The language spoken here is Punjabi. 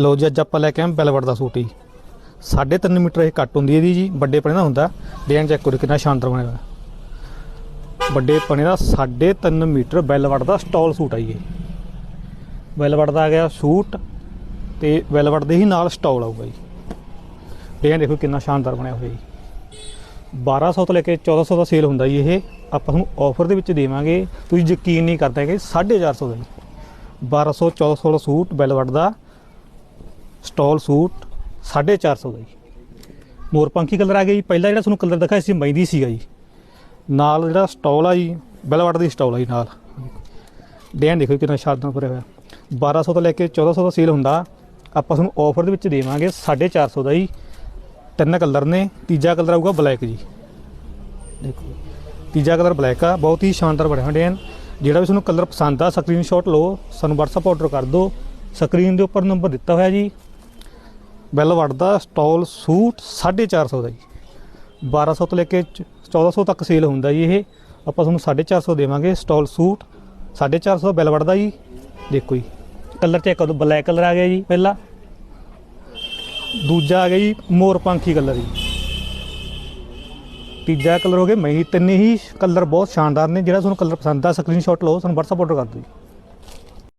ਲੋ ਜੀ, ਅੱਜ ਆਪਾਂ ਲੈ ਕੇ ਆਏ ਬੈਲਵਟ ਦਾ ਸੂਟ ਜੀ। 3.5 ਮੀਟਰ ਇਹ ਕੱਟ ਹੁੰਦੀ ਹੈ ਇਹਦੀ ਜੀ, ਵੱਡੇ ਪਣੇ ਦਾ ਹੁੰਦਾ। ਡਿਜ਼ਾਈਨ ਚੈੱਕ ਕਰੋ ਕਿੰਨਾ ਸ਼ਾਨਦਾਰ ਬਣਿਆ ਹੋਇਆ। ਵੱਡੇ ਪਣੇ ਦਾ 3.5 ਮੀਟਰ ਬੈਲਵਟ ਦਾ ਸਟਾਲ ਸੂਟ ਆ ਜੀ ਇਹ। ਵੈਲਵਟ ਦਾ ਆ ਗਿਆ ਸੂਟ ਤੇ ਵੈਲਵਟ ਦੇ ਹੀ ਨਾਲ ਸਟਾਲ ਆਊਗਾ ਜੀ। ਡਿਜ਼ਾਈਨ ਦੇਖੋ ਕਿੰਨਾ ਸ਼ਾਨਦਾਰ ਬਣਿਆ ਹੋਇਆ ਜੀ। 1200 ਤੋਂ ਲੈ ਕੇ 1400 ਦਾ ਸੇਲ ਹੁੰਦਾ ਜੀ ਇਹ। ਆਪਾਂ ਤੁਹਾਨੂੰ ਆਫਰ ਦੇ ਵਿੱਚ ਦੇਵਾਂਗੇ। ਤੁਸੀਂ ਯਕੀਨ ਨਹੀਂ ਕਰਦੇ ਕਿ 450 ਦਾ ਜੀ। 1200 1400 ਦਾ ਸੂਟ ਵੈਲਵਟ ਦਾ। ਸਟਾਲ ਸੂਟ 450 ਦਾ ਜੀ। ਮੋਰਪੰਖੀ ਕਲਰ ਆ ਗਿਆ ਜੀ। ਪਹਿਲਾਂ ਜਿਹੜਾ ਤੁਹਾਨੂੰ ਕਲਰ ਦਿਖਾਇਆ ਸੀ, ਮਹਿੰਦੀ ਸੀਗਾ ਜੀ। ਨਾਲ ਜਿਹੜਾ ਸਟਾਲ ਆ ਜੀ ਵੈਲਵਟ ਦੀ ਸਟਾਲ ਆ ਜੀ ਨਾਲ। ਡੈਨ ਦੇਖੋ ਕਿੰਨਾ ਸ਼ਾਨਦਾਰ ਭਰਿਆ ਹੋਇਆ। 1200 ਤੋਂ ਲੈ ਕੇ 1400 ਦਾ ਸੇਲ ਹੁੰਦਾ। ਆਪਾਂ ਤੁਹਾਨੂੰ ਆਫਰ ਦੇ ਵਿੱਚ ਦੇਵਾਂਗੇ 450 ਦਾ ਜੀ। ਤਿੰਨ ਕਲਰ ਨੇ, ਤੀਜਾ ਕਲਰ ਆਊਗਾ ਬਲੈਕ ਜੀ। ਦੇਖੋ ਤੀਜਾ ਕਲਰ ਬਲੈਕ ਆ। ਬਹੁਤ ਹੀ ਸ਼ਾਨਦਾਰ ਬਣਿਆ ਹੋਇਆ ਡੈਨ। ਜਿਹੜਾ ਵੀ ਤੁਹਾਨੂੰ ਕਲਰ ਪਸੰਦ ਆ, ਸਕਰੀਨਸ਼ਾਟ ਲਓ, ਸਾਨੂੰ WhatsApp ਆਰਡਰ ਕਰ ਦਿਓ। ਸਕਰੀਨ ਦੇ ਉੱਪਰ ਨੰਬਰ ਦਿੱਤਾ ਹੋਇਆ ਜੀ। ਬੈਲ ਵੜਦਾ ਸਟਾਲ, ਸੂਟ 450 ਦਾ ਜੀ। 1200 ਤੋਂ ਲੈ ਕੇ ਚ- 1400 ਤੱਕ ਸੇਲ ਹੁੰਦਾ ਜੀ ਇਹ। ਆਪਾਂ ਤੁਹਾਨੂੰ 450 ਦੇਵਾਂਗੇ ਸਟਾਲ, ਸੂਟ। 450 ਬੈਲ ਵੜਦਾ ਜੀ। ਦੇਖੋ ਜੀ, ਕਲਰ ਚੈੱਕ ਕਰੋ, ਬਲੈਕ ਕਲਰ ਆ ਗਿਆ ਜੀ ਪਹਿਲਾ। ਦੂਜਾ ਆ ਗਿਆ ਜੀ, ਮੋਰ ਪੰਖੀ ਕਲਰ ਜੀ। ਤੀਜਾ ਕਲਰ ਹੋ ਗਿਆ ਮਹੀਂ ਤਿੰਨੇ ਹੀ ਕਲਰ ਬਹੁਤ ਸ਼ਾਨਦਾਰ ਨੇ, ਜਿਹੜਾ ਤੁਹਾਨੂੰ ਕਲਰ ਪਸੰਦ ਆ ਸਕਰੀਨਸ਼ਾਟ ਲਓ, ਸਾਨੂੰ WhatsApp ਆਰਡਰ ਕਰ ਦਿਓ ਜੀ।